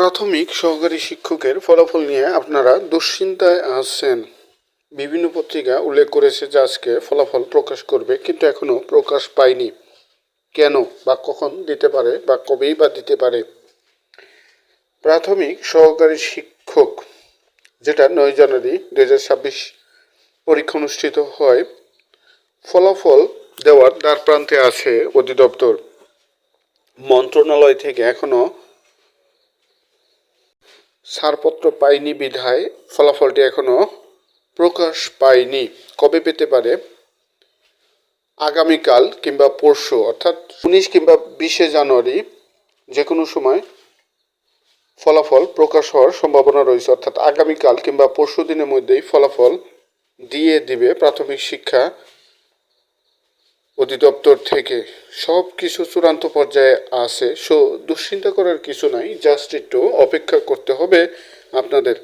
প্রাথমিক সহকারী শিক্ষকের ফলাফল নিয়ে আপনারা দুশ্চিন্তায় আছেন। বিভিন্ন পত্রিকা উল্লেখ করেছে যে আজকে ফলাফল প্রকাশ করবে, কিন্তু এখনও প্রকাশ পায়নি। কেন বা কখন দিতে পারে বা কবেই বা দিতে পারে? প্রাথমিক সহকারী শিক্ষক, যেটা নয় জানুয়ারি দু হাজার ছাব্বিশ পরীক্ষা অনুষ্ঠিত হয়, ফলাফল দেওয়ার দ্বার প্রান্তে আছে অধিদপ্তর। মন্ত্রণালয় থেকে এখনও ছাড়পত্র পাইনি বিধায়, ফলাফলটি এখনও প্রকাশ পায়নি কবে পেতে পারে? আগামীকাল কিংবা পরশু, অর্থাৎ উনিশ কিংবা বিশে জানুয়ারি যে কোনো সময় ফলাফল প্রকাশ হওয়ার সম্ভাবনা রয়েছে, অর্থাৎ আগামীকাল কিংবা পরশু দিনের মধ্যেই ফলাফল দিয়ে দিবে প্রাথমিক শিক্ষা অধিদপ্তর থেকে সব কিছু চূড়ান্ত পর্যায়ে আছে সো দুশ্চিন্তা করার কিছু নাই জাস্ট একটু অপেক্ষা করতে হবে আপনাদের।